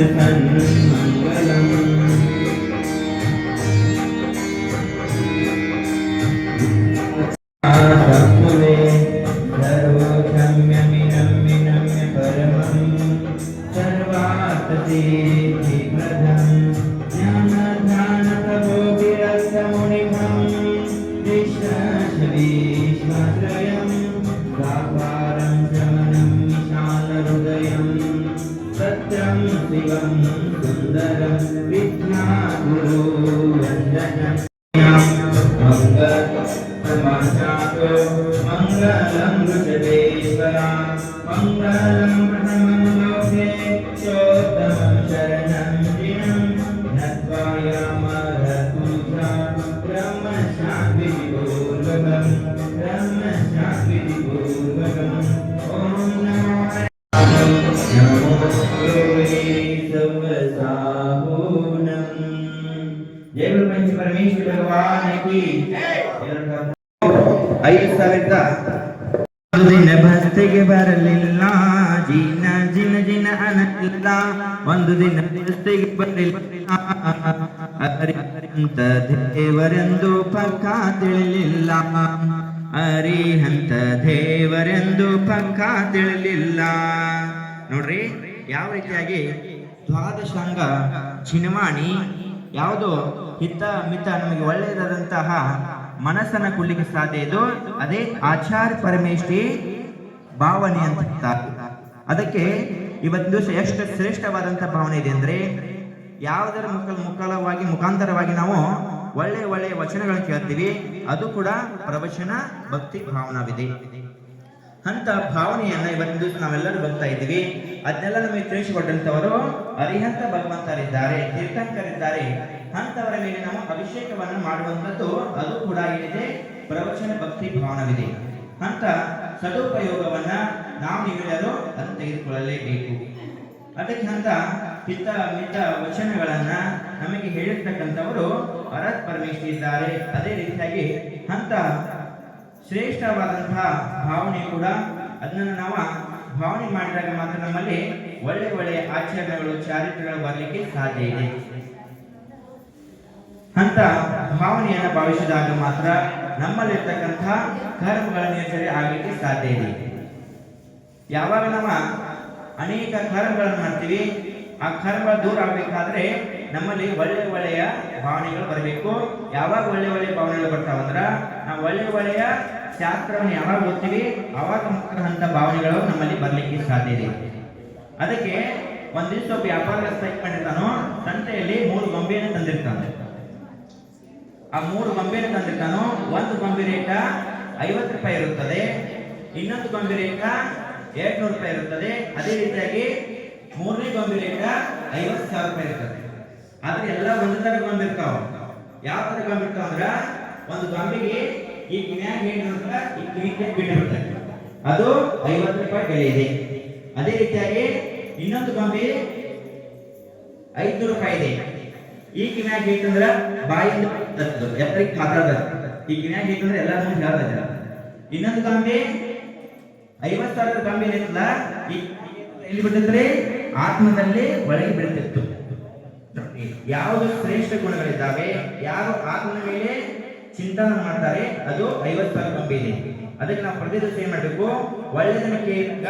efendim. सत्यं शिवं सुन्दरं विद्यागुरु वन्दनम् मङ्गलमाचातो मङ्गलं वृषभेश्वरा मङ्गलं प्रथमं लोके चोत्तमं शरणं ಐದು ಸಾವಿರದ ದಿನ ಬಸ್ತಿಗೆ ಬರಲಿಲ್ಲ, ಜಿನ ಜಿನ ಜಿನ ಅನ್ನಲಿಲ್ಲ ಒಂದು ದಿನ ಬಸ್ತಿಗೆ ಬರಲಿಲ್ಲ ಅರಿಹಂತ ದೇವರೆಂದು ಪಕ್ಕ ತಿಳಿಲಿಲ್ಲ. ಅರಿಹಂತ ದೇವರೆಂದು ಪಕ್ಕ ತಿಳಿಲಿಲ್ಲ. ನೋಡ್ರಿ, ಯಾವ ರೀತಿಯಾಗಿ ದ್ವಾದಶಾಂಗ ಚಿನ್ಮಾಣಿ ಯಾವುದು ಹಿತ ಮಿತ ನಮಗೆ ಒಳ್ಳೆಯದಾದಂತಹ ಮನಸ್ಸನ್ನ ಕೊಡ್ಲಿಕ್ಕೆ ಸಾಧ್ಯ ಇದು ಅದೇ ಆಚಾರ ಪರಮೇಶ್ವರಿ ಭಾವನೆ ಅಂತ. ಅದಕ್ಕೆ ಇವತ್ತು ದಿವಸ ಎಷ್ಟು ಶ್ರೇಷ್ಠವಾದಂತಹ ಭಾವನೆ ಇದೆ ಅಂದ್ರೆ ಯಾವುದರ ಮುಖ ಮುಖಲವಾಗಿ ಮುಖಾಂತರವಾಗಿ ನಾವು ಒಳ್ಳೆ ಒಳ್ಳೆ ವಚನಗಳನ್ನು ಕೇಳ್ತೀವಿ, ಅದು ಕೂಡ ಪ್ರವಚನ ಭಕ್ತಿ ಭಾವನವಿದೆ. ಅಂತ ಭಾವನೆಯನ್ನ ಇವತ್ತಿನ ದಿವಸ ನಾವೆಲ್ಲರೂ ಬರ್ತಾ ಇದ್ದೀವಿ. ಅದನ್ನೆಲ್ಲ ನಮಗೆ ತಿಳಿಸಿಕೊಟ್ಟಂತವರು ಅರಿಹಂತ ಭಗವಂತರಿದ್ದಾರೆ, ತೀರ್ಥಂಕರಿದ್ದಾರೆ. ಅಂತವರ ಮೇಲೆ ನಾವು ಅಭಿಷೇಕವನ್ನು ಮಾಡುವಂಥದ್ದು ಅದು ಕೂಡ ಏನಿದೆ ಪ್ರವಚನ ಭಕ್ತಿ ಭಾವನವಿದೆ ಅಂತ ಸದುಪಯೋಗವನ್ನ ನಾವು ನೀವೆಲ್ಲರೂ ಅದನ್ನು ತೆಗೆದುಕೊಳ್ಳಲೇಬೇಕು. ಅದಕ್ಕೆ ಅಂತ ಹಿತ ಮಿತ ವಚನಗಳನ್ನ ನಮಗೆ ಹೇಳಿರ್ತಕ್ಕಂಥವರು ಅರತ್ ಪರಮೇಶ್ವರಿ ಇದ್ದಾರೆ. ಅದೇ ರೀತಿಯಾಗಿ ಅಂತ ಶ್ರೇಷ್ಠವಾದಂತಹ ಭಾವನೆ ಕೂಡ ಅದನ್ನು ನಾವು ಭಾವನೆ ಮಾಡಿದಾಗ ಮಾತ್ರ ನಮ್ಮಲ್ಲಿ ಒಳ್ಳೆ ಒಳ್ಳೆಯ ಆಚರಣೆಗಳು, ಚಾರಿತ್ರಗಳು ಬರಲಿಕ್ಕೆ ಸಾಧ್ಯ ಇದೆ. ಅಂತ ಭಾವನೆಯನ್ನು ಭಾವಿಸಿದಾಗ ಮಾತ್ರ ನಮ್ಮಲ್ಲಿರ್ತಕ್ಕಂಥ ಕರ್ಮಗಳ ನಿರ್ಸರಿ ಆಗಲಿಕ್ಕೆ ಸಾಧ್ಯ ಇದೆ. ಯಾವಾಗ ನಾವು ಅನೇಕ ಕರ್ಮಗಳನ್ನು ಮಾಡ್ತೀವಿ, ಆ ಕರ್ಮ ದೂರ ಆಗಬೇಕಾದ್ರೆ ನಮ್ಮಲ್ಲಿ ಒಳ್ಳೆ ಒಳ್ಳೆಯ ಭಾವನೆಗಳು ಬರಬೇಕು. ಯಾವಾಗ ಒಳ್ಳೆ ಒಳ್ಳೆಯ ಭಾವನೆಗಳು ಬರ್ತಾವಂದ್ರ ನಾವು ಒಳ್ಳೆ ಒಳ್ಳೆಯ ಶಾಸ್ತ್ರವನ್ನು ಯಾವಾಗ ಓದ್ತೀವಿ, ಅವಾಗ ಅಂತ ಭಾವನೆಗಳು ನಮ್ಮಲ್ಲಿ ಬರಲಿಕ್ಕೆ ಸಾಧ್ಯ ಇದೆ. ಅದಕ್ಕೆ ಒಂದಿಷ್ಟು ವ್ಯಾಪಾರ ಏನ್ ಮಾಡಿರ್ತಾನೋ ಸಂತೆಯಲ್ಲಿ ಮೂರು ಗೊಂಬೆಯನ್ನು ತಂದಿರ್ತಾನೆ. ಆ ಮೂರು ಗೊಂಬೆಯನ್ನು ತಂದಿರ್ತಾನೋ ಒಂದು ಗೊಂಬೆ ರೇಟ ಐವತ್ತು ರೂಪಾಯಿ ಇರುತ್ತದೆ. ಇನ್ನೊಂದು ಗೊಂಬೆ ರೇಟ ಎರಡ್ನೂರು ರೂಪಾಯಿ ಇರುತ್ತದೆ. ಅದೇ ರೀತಿಯಾಗಿ ಮೂರನೇ ಗೊಂಬೆ ರೇಟ ಐವತ್ತು ಸಾವಿರ ರೂಪಾಯಿ ಇರ್ತದೆ ಆದ್ರೆ ಎಲ್ಲ ಒಂದು ತರ ಗೊಂಬೆ ಇರ್ತಾವ. ಯಾವ ತರ ಗೊಂಬೆ ಅಂದ್ರ, ಒಂದು ಗೊಂಬೆಗೆ ಈ ಕಿವ್ಯಾಗ ಹೇಳಿದ್ರೆ ಈ ಕಿವಿಗೆ ಬಿಟ್ಟಿರುತ್ತೆ ಅದು ಐವತ್ತು ರೂಪಾಯಿ ಬೆಲೆ ಇದೆ. ಅದೇ ರೀತಿಯಾಗಿ ಇನ್ನೊಂದು ಗೊಂಬೆ ಐದು ರೂಪಾಯಿ ಇದೆ. ಈ ಕಿವ್ಯಾಗ ಹೇಳ್ತಂದ್ರ ಬಾಯಿಂದ ತರ್ತದೆ ಎತ್ತರಿಗೆ ಮಾತಾಡ್ತದೆ ಈ ಕಿನ್ಯಾಗ ಹೇಳ್ತಂದ್ರೆ ಎಲ್ಲ ಹೇಳ್ತಾ ಇನ್ನೊಂದು ಗಾಂಬೆ ಐವತ್ ಸಾವಿರದ ಗಾಂಬೆ ಏನಿಲ್ಲ ಎಲ್ಲಿ ಬಿಟ್ಟಿದ್ರೆ ಆತ್ಮದಲ್ಲಿ ಒಳಗೆ ಬಿಡುತ್ತಿತ್ತು ನೋಡಿ, ಯಾವುದು ಶ್ರೇಷ್ಠ ಗುಣಗಳಿದ್ದಾವೆ ಯಾರು ಆತ್ಮನ ಮೇಲೆ ಚಿಂತನೆ ಮಾಡ್ತಾರೆ ಅದು ಐವತ್ ಸಾವಿರ ಗೊಂಬೆ ಇದೆ. ಅದಕ್ಕೆ ನಾವು ಪ್ರತಿ ಏನ್ ಮಾಡ್ಬೇಕು? ಒಳ್ಳೆದನ್ನ ಕೇಳಿದಾಗ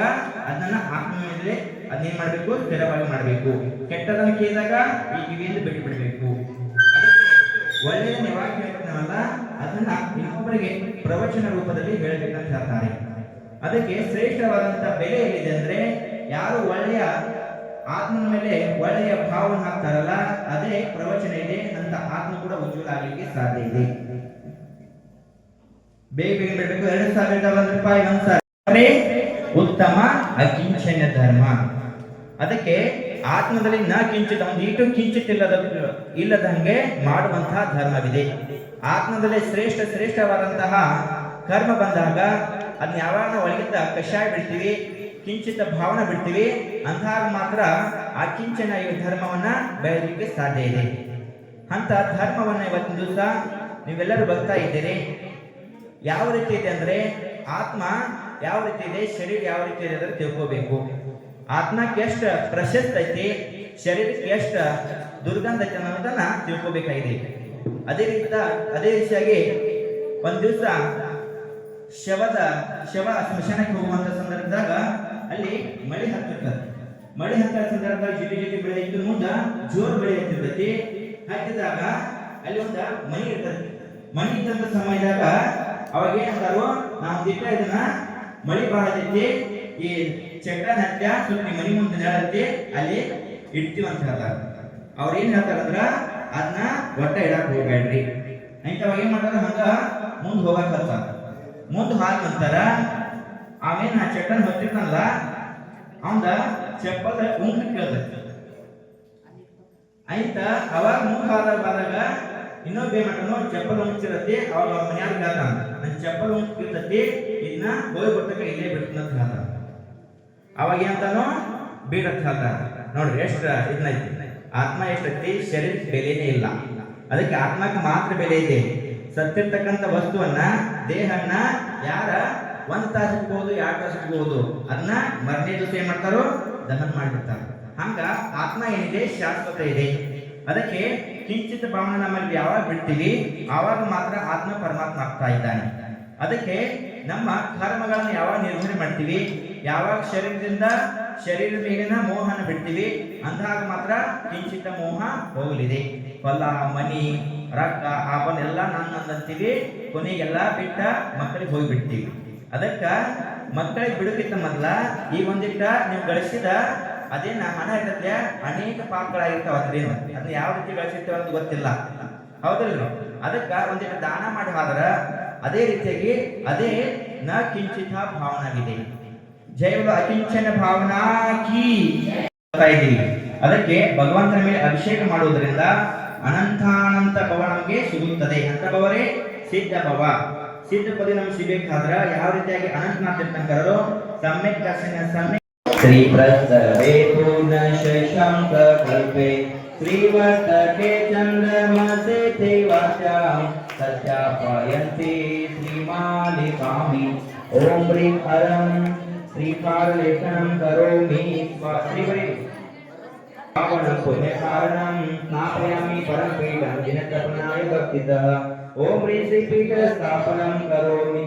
ಅದನ್ನ ಆತ್ಮ ಮೇಲೆ ಅದನ್ನೇನ್ ಮಾಡ್ಬೇಕು? ಸ್ಥಿರವಾಗಿ ಮಾಡ್ಬೇಕು. ಕೆಟ್ಟದನ್ನ ಕೇಳಿದಾಗ ಈ ಕಿವಿಯಿಂದ ಬಿಟ್ಟು ಬಿಡಬೇಕು. ಯಾವಾಗ ಕೇಳ್ತೀನವಲ್ಲ ಅದನ್ನ ಇನ್ನೊಬ್ಬರಿಗೆ ಪ್ರವಚನ ರೂಪದಲ್ಲಿ ಹೇಳಬೇಕಂತ ಹೇಳ್ತಾರೆ. ಅದಕ್ಕೆ ಶ್ರೇಷ್ಠವಾದಂತ ಬೆಲೆ ಏನಿದೆ ಅಂದ್ರೆ ಯಾರು ಒಳ್ಳೆಯ ಆತ್ಮನ ಮೇಲೆ ಒಳ್ಳೆಯ ಭಾವನ ಹಾಕ್ತಾರಲ್ಲ, ಅದೇ ಪ್ರವಚನ ಇದೆ, ಅಂತ ಆತ್ಮ ಕೂಡ ಉಜ್ವಲ ಆಗಲಿಕ್ಕೆ ಸಾಧ್ಯ ಇದೆ. ಬೇಗ ಬೇಗ ಬಿಡಬೇಕು ಎರಡು ಸಾವಿರದ ಒಂದು ರೂಪಾಯಿ ಒಂದ್ ಉತ್ತಮ ಅಕಿಂಚನ ಧರ್ಮ. ಅದಕ್ಕೆ ಆತ್ಮದಲ್ಲಿ ನ ಕಿಂಚಿತ್ ಒಂದು ಇಟ್ಟು ಕಿಂಚಿತ್ತಿಲ್ಲದ ಇಲ್ಲದಂಗೆ ಮಾಡುವಂತಹ ಧರ್ಮವಿದೆ. ಆತ್ಮದಲ್ಲಿ ಶ್ರೇಷ್ಠ ಶ್ರೇಷ್ಠವಾದಂತಹ ಕರ್ಮ ಬಂದಾಗ ಅದನ್ನ ಯಾವಾಗ ಒಳಗಿಂದ ಕಷಾಯ ಬಿಡ್ತೀವಿ, ಕಿಂಚಿತ ಭಾವನೆ ಬಿಡ್ತೀವಿ ಅಂದಾಗ ಮಾತ್ರ ಆ ಕಿಂಚನ ಈ ಧರ್ಮವನ್ನ ಬೆಳೆಯಲಿಕ್ಕೆ ಸಾಧ್ಯ ಇದೆ. ಅಂತ ಧರ್ಮವನ್ನ ಇವತ್ತಿನ ದಿವಸ ನೀವೆಲ್ಲರೂ ಬರ್ತಾ ಇದ್ದೀರಿ. ಯಾವ ರೀತಿ ಇದೆ ಅಂದ್ರೆ ಆತ್ಮ ಯಾವ ರೀತಿ ಇದೆ, ಶರೀರ ಯಾವ ರೀತಿ ಇದೆ ಅಂದ್ರೆ ತಿಳ್ಕೋಬೇಕು. ಆತ್ಮಕ್ಕೆ ಎಷ್ಟು ಪ್ರಶಸ್ತ ಐತಿ, ಶರೀರಕ್ಕೆ ಎಷ್ಟು ದುರ್ಗಂಧ ಐತಿ ಅನ್ನೋದನ್ನ ತಿಳ್ಕೋಬೇಕಾಗಿದೆ. ಅದೇ ರೀತಿ ಅದೇ ರೀತಿಯಾಗಿ ಒಂದ್ ದಿವಸ ಶವದ, ಶವ ಸ್ಮಶಾನಕ್ಕೆ ಹೋಗುವಂತ ಸಂದರ್ಭದಾಗ ಅಲ್ಲಿ ಮಳೆ ಹತ್ತಿರ್ತದೆ. ಮಳೆ ಹತ್ತಿರ ಸಂದರ್ಭದಾಗ ಜಿಟಿ ಜಿಟಿ ಬೆಳೆ ಇದ್ದು ಮುಂದ ಜೋರ್ ಬೆಳೆ ಹತ್ತಿದಾಗ ಅಲ್ಲಿ ಒಂದು ಮನಿ ಇರ್ತದೆ. ಮನಿ ಇದ್ದಂತ ಸಮಯದಾಗ ಅವಾಗ ಏನಂತಾರು ನಾವು ದಿಟ್ಟ ಇದನ್ನ ಮಳಿ ಬಹಳ ಐತಿ ಈ ಚಕ್ರ ಹತ್ಯ ಸ್ವಲ್ಪ ಮನಿ ಮುಂದೆ ನೆಳತಿ ಅಲ್ಲಿ ಇಡ್ತೀವಿ ಅಂತ ಹೇಳ್ತಾರೆ ಅವ್ರ ಏನ್ ಹೇಳ್ತಾರಂದ್ರ ಅದನ್ನ ಒಟ್ಟ ಇಡಕ್ ಹೋಗ್ಬೇಡ್ರಿ. ಇಂಥವಾಗ ಏನ್ ಮಾಡ್ತಾರ ಹಂಗ ಮುಂದ್ ಹೋಗಕ್ ಹತ್ತಾರ ಮುಂದ್ ಹಾಕಂತಾರ ಅವೇನ್ ಆ ಚಟ್ಟನ್ ಹೊತ್ತಿರ್ತಾನಲ್ಲ ಅವಂದ ಚಪ್ಪಲ್ ಉಂಗ್ ಕೇಳ್ತೈತಿ ಆಯ್ತ, ಅವಾಗ ಮುಂದ್ ಹಾದ ಬಾದಾಗ ಇನ್ನೊಬ್ಬ ಏನ್ ಮಾಡ್ತಾನೋ ಚಪ್ಪಲ್ ಉಂಚಿರತ್ತೆ ಅವಾಗ ಮನ್ಯಾಗ ಹೇಳ್ತಾನ, ನನ್ ಚಪ್ಪಲ್ ಉಂಗ್ತಿರ್ತತಿ ಇದನ್ನ ಹೋಗಿ ಬರ್ತಕ ಇಲ್ಲೇ ಬಿಡ್ತೀನಿ ಅಂತ ಹೇಳ್ತಾನ. ಅವಾಗ ಏನಂತಾನೋ ಬೀಡತ್ ಹೇಳ್ತಾನ ನೋಡ್ರಿ, ಎಷ್ಟು ಇದನ್ನೈತಿ ಆತ್ಮ ಎಷ್ಟೈತಿ ಶರೀರ ಬೆಲೆನೇ ಇಲ್ಲ. ಅದಕ್ಕೆ ಆತ್ಮಕ್ಕೆ ಮಾತ್ರ ಬೆಲೆ ಇದೆ. ಸತ್ತಿರ್ತಕ್ಕಂಥ ವಸ್ತುವನ್ನ, ದೇಹನ್ನ ಯಾರ? ಒಂದ್ ತಾಸು ಇಟ್ಬಹುದು ಎರಡು ತಾಸು ಇಟ್ಬಹುದು ಅದನ್ನ ಮರನೇ ದಿವಸ ಏನ್ ಮಾಡ್ತಾರೋ? ದಹನ ಮಾಡಿರ್ತಾರೆ ಹಂಗ ಆತ್ಮ ಏನಿದೆ? ಶಾಶ್ವತ ಇದೆ. ಅದಕ್ಕೆ ಕಿಂಚಿತ್ ಭಾವನೆ ನಮ್ಮಲ್ಲಿ ಯಾವಾಗ ಬಿಡ್ತೀವಿ? ಆವಾಗ ಮಾತ್ರ ಆತ್ಮ ಪರಮಾತ್ಮ ಆಗ್ತಾ ಇದ್ದಾನೆ. ಅದಕ್ಕೆ ನಮ್ಮ ಕರ್ಮಗಳನ್ನು ಯಾವಾಗ ನಿರ್ವಹಣೆ ಮಾಡ್ತೀವಿ? ಯಾವಾಗ ಶರೀರದಿಂದ ಶರೀರದ ಮೇಲಿನ ಮೋಹನ ಬಿಡ್ತೀವಿ, ಅಂದಾಗ ಮಾತ್ರ ಕಿಂಚಿತ ಮೋಹ ಹೋಗಲಿದೆ. ಹೊಲ ಮನಿ ರೊಕ್ಕ ಆಪನ್ ಎಲ್ಲ ನನ್ನ ಅಂತೀವಿ ಕೊನೆಗೆಲ್ಲ ಬಿಟ್ಟ ಮಕ್ಕಳಿಗೆ ಹೋಗಿಬಿಡ್ತೀವಿ. ಅದಕ್ಕ ಮಕ್ಕಳಿಗೆ ಬಿಡೋಕ್ಕಿಂತ ಮೊದಲ ಈ ಒಂದಿಟ್ಟ ನೀವು ಗಳಿಸಿದ ಅದೇನ ಹಣ ಇರತ್ತೆ? ಅನೇಕ ಪಾಪಗಳಾಗಿರ್ತಾವ ಅದ್ರೇನು. ಅದನ್ನ ಯಾವ ರೀತಿ ಗಳಿಸಿರ್ತೇವೆ ಅಂತ ಗೊತ್ತಿಲ್ಲ. ಹೌದಲ್ರಿ ಅದಕ್ಕ ಒಂದಿಟ್ಟು ದಾನ ಮಾಡಿ ಹೋದ್ರ ಅದೇ ರೀತಿಯಾಗಿ ಅದೇ ನ ಕಿಂಚಿತ ಭಾವನಾಗಿದೆ. ಜೈವ ಅಕಿಂಚನ ಭಾವನಾ ಕೀ. ಅದಕ್ಕೆ ಭಗವಂತನ ಮೇಲೆ ಅಭಿಷೇಕ ಮಾಡುವುದರಿಂದ ಅನಂತಾನಂತ ಭವ ನಮಗೆ ಸಿಗುತ್ತದೆ. ಅಂತ ಭವರೇ ಸಿದ್ಧ ಭವ ಸಿದ್ಧ ನಮ್ಗೆ ಸಿಗಬೇಕಾದ್ರ ಯಾವ ರೀತಿಯಾಗಿ ಅನಂತನಾಥ ತೀರ್ಥಂಕರರು ಸಮ್ಯಕ್ ದರ್ಶನ, ಸಮ್ಯಕ್ ಶ್ರೀ ಪ್ರಸ್ತವೇ ಪೂರ್ಣ ಶಶಾಂಕ ಕಲ್ಪೆ ಶ್ರೀವರ್ತಕೆ ಚಂದ್ರಮಸೆ ದೇವಾಚಾಂ. ಸತ್ಯಾಪಯಂತಿ ಶ್ರೀಮಾಲಿಕಾಮಿ. ಓಂ ಹರಂ श्रीकारलेखनं करोमि श्रीवरे पावनं पुण्यकारणं स्नापयामि परमपीठं दिनकर्मणाय भक्तितः ॐ ऋषिपीठस्थापनं करोमि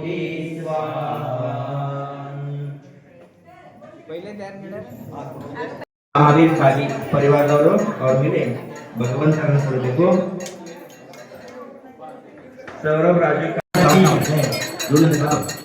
महावीर काली परिवार और मिले भगवान चरण स्वरूप को सौरभ राजू का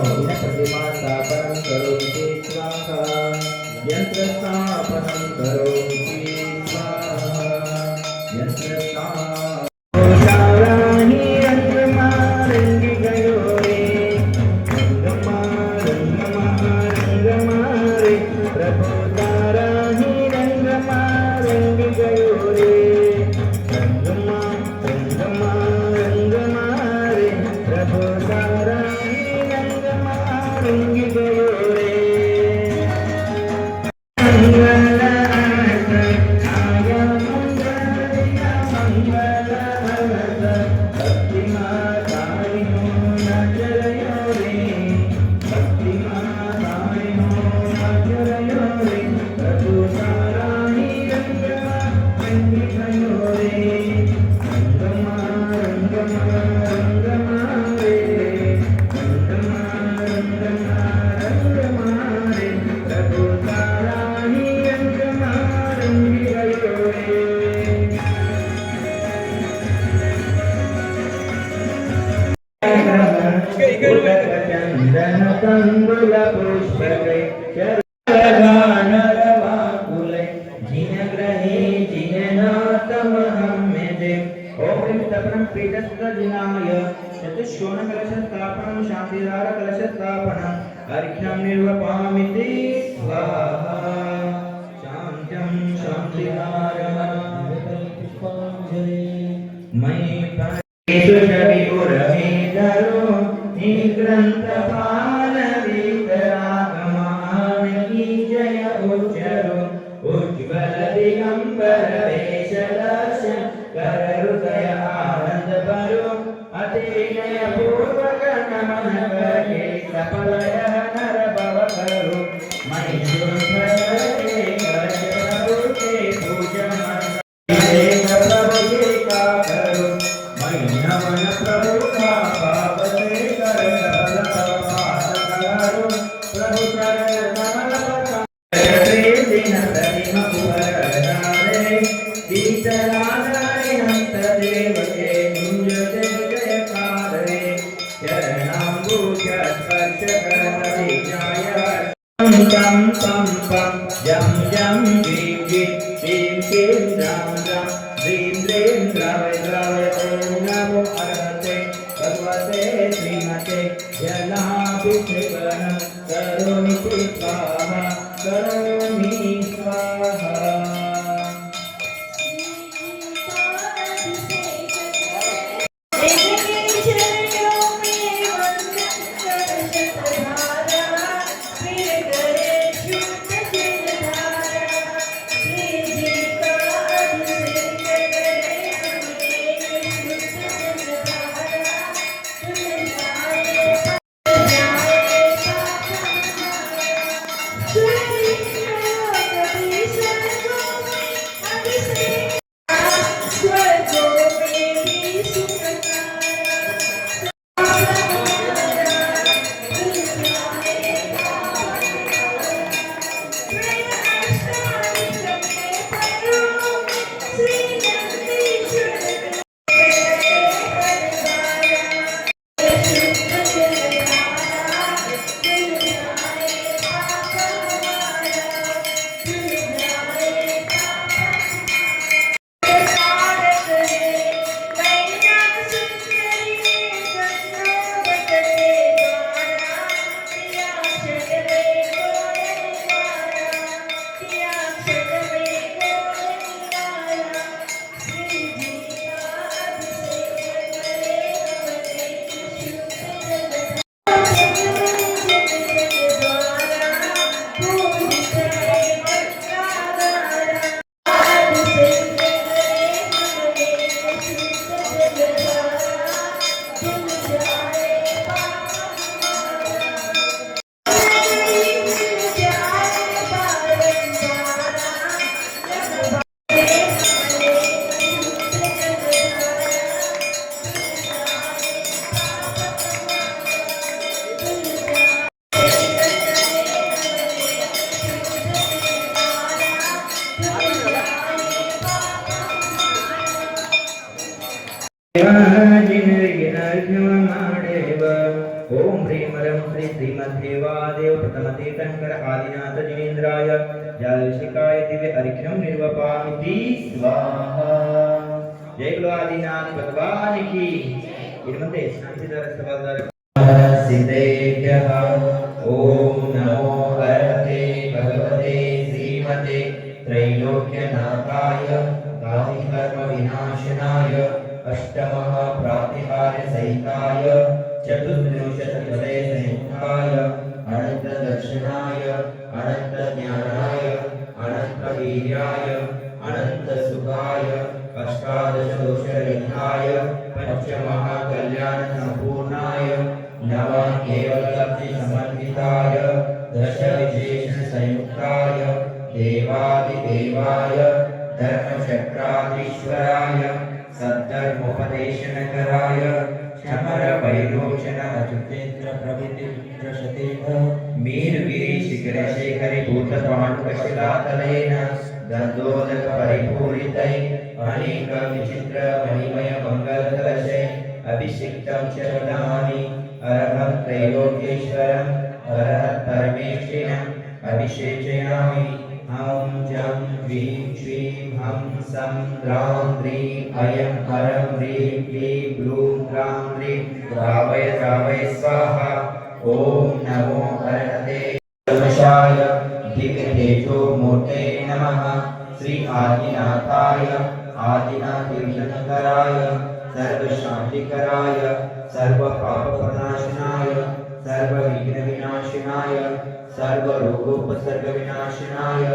यंत्र स्थापनं मैं ഓം ഹ്രീമലം ശ്രീ ശ്രീമദ്ദേവാദേവ പ്രഥമതീതങ്കര ആദിനാഥ ജിനേന്ദ്രായ ജാലശിക്കായ ദിവ്യ അരിഘ്നം നിർവപാമിതി സ്വാഹ. ജയ ഗുരു ആദിനാഥ് ഭഗവാൻ കി. ഇരുപത്തി സ്നാപിതര സഭാദാര Gracias. भूतपाण्डुकशिलातलेन गन्धोदक परिपूरितै अनेक विचित्र मणिमय मङ्गलकलशै अभिषिक्तं च वदामि अरहं त्रैलोक्येश्वरम् अरहत् परमेश्वरम् अभिषेचयामि। ಹಂ ಜಂ ह्रीं श्रीं हं सं द्रां द्रीं अयं हरं ह्रीं क्लीं ग्लूं ग्रां ह्रीं द्रावय द्रावय स्वाहा। ॐ नमो हरहते आदिनाथाय आदिनाथतीर्थंकराय सर्वशान्तिकराय, सर्वपापप्रणाशनाय, सर्वविघ्नविनाशिनाय, सर्वरोगोपसर्गविनाशिनाय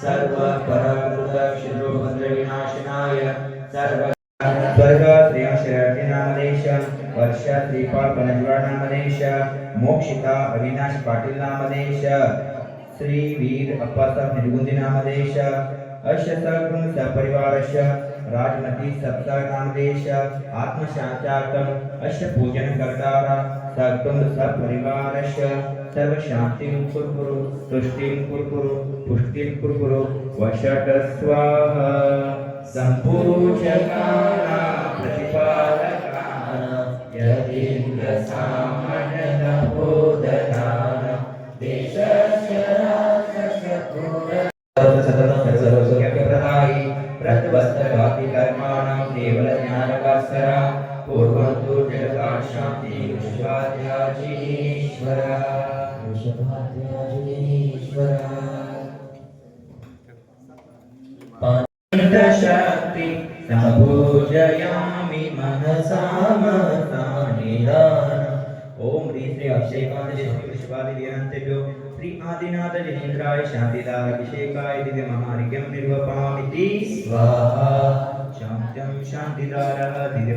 सर्वपराकृतक्षुद्रोपद्रविनाशिनाय सर्व स्वर्ग मोक्षिता अविनाश पाटील नामदेश श्री वीर अप्पासाहेब निरगुंदी नामदेश अश्य सगुण सपरिवारस्य, राजमती सप्तकामदेश आत्मशान्त्यार्थम् अस्य पूजनकर्तार सगुण सपरिवारस्य, सर्वशान्तिं कुर्कुरु, तुष्टिं कुर्कुरु, पुष्टिं कुर्कुरु वषट् स्वाहा। सम्पूषकाना प्रतिपालकाना यदीन्द्रसामणदभो शक्ति सम्पूजयामि मनसा निधान ओम ह्रीं श्री अभिषेकाय श्री विश्वादिव्यांतेभ्यो श्री आदिनाथ जनेन्द्राय शांतिदाय अभिषेकाय दिव्य महार्घ्यं निर्वपामिति स्वाहा शान्त्यं शान्तिदारः दिव्य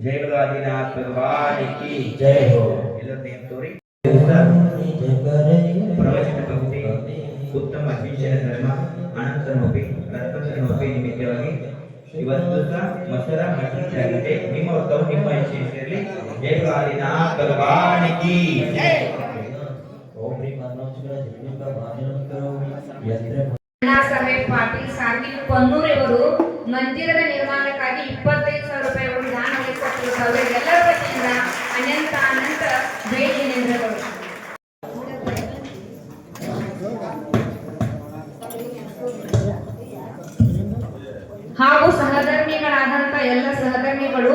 ಜಯವಾದಿನಾಥ್ ಭಗವಾನ್ ಕಿ ಜಯ ಹೋ ಎಲ್ಲರೂ ನೇಮ್ ತೋರಿ ಪ್ರವಚನ ಭಕ್ತಿ ಉತ್ತಮ ಶಿಷ್ಯನ ಧರ್ಮ ಅನಂತನೋಪಿ ರತ್ನೋಪಿ ನಿಮಿತ್ತವಾಗಿ ಇವತ್ತು ಸಹ ಮಸರ ಮಸೀದಾಗಿದೆ ನಿಮ್ಮ ಹೊತ್ತವು ನಿಮ್ಮ ಯಶಸ್ಸಿರಲಿ ಜಯವಾದಿನಾಥ್ ಭಗವಾನ್ ಕಿ ಜಯ ಓಂ ರೀ ಮಾನವಚಕರ ಜೀವನಕ ಭಾಜನಕರು ಯತ್ರ ಸಾಹೇಬ್ ಪಾಟೀಲ್ ಸಾರ್ಗಿಲ್ ಪನ್ನೂರ್ ಇವರು ಮಂದಿರದ ನಿರ್ಮಾಣಕ್ಕಾಗಿ ಇಪ್ಪತ್ತೈದು ಸಾವಿರ ರೂಪಾಯಿ ದಾನ ಜೈ ಜಿನೇಂದ್ರಗಳು ಹಾಗೂ ಸಹಧರ್ಮಿಗಳಾದಂತ ಎಲ್ಲ ಸಹಧರ್ಮಿಗಳು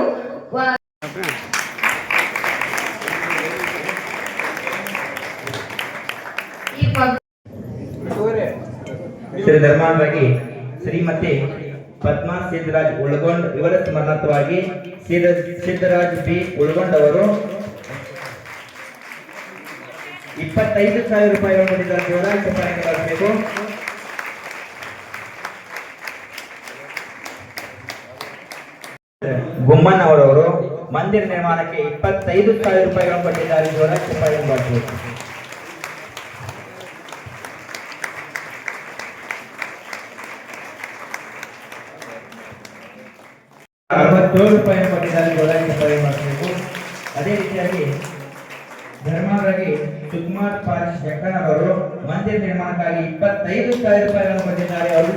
ಧರ್ಮಾಂಗಾಗಿ ಶ್ರೀಮತಿ ಪದ್ಮಾ ಸಿದ್ದರಾಜ್ ಉಳ್ಗೊಂಡ್ ಇವರ ಸ್ಮರಣಾರ್ಥವಾಗಿ ಸಿದ್ದರಾಜ್ ಬಿ ಉಳ್ಗೊಂಡ್ ಅವರು ಇಪ್ಪತ್ತೈದು ಸಾವಿರ ರೂಪಾಯಿ ಬಳಸಬೇಕು ಗುಮ್ಮನ್ ಅವರವರು ಮಂದಿರ ನಿರ್ಮಾಣಕ್ಕೆ ಇಪ್ಪತ್ತೈದು ಸಾವಿರ ರೂಪಾಯಿಗಳನ್ನು ಕೊಟ್ಟಿದ್ದಾರೆ ಜೋರಾಗಿ ಚಪ್ಪಾಳೆ ನಿರ್ಮಾಣಕ್ಕಾಗಿ ಇಪ್ಪತ್ತೈದು ಸಾವಿರ ರೂಪಾಯಿಗಳನ್ನು ಕೊಟ್ಟಿದ್ದಾರೆ ಅವರು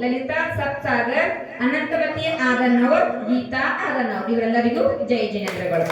ಲಲಿತಾ ಸಪ್ಸಾಗರ್ ಅನಂತವತಿ ಆದನ್ನವರ್ ಗೀತಾ ಆದನ್ನವರ್ ಇವರೆಲ್ಲರಿಗೂ ಜೈ ಜಿನೇಂದ್ರಗಳು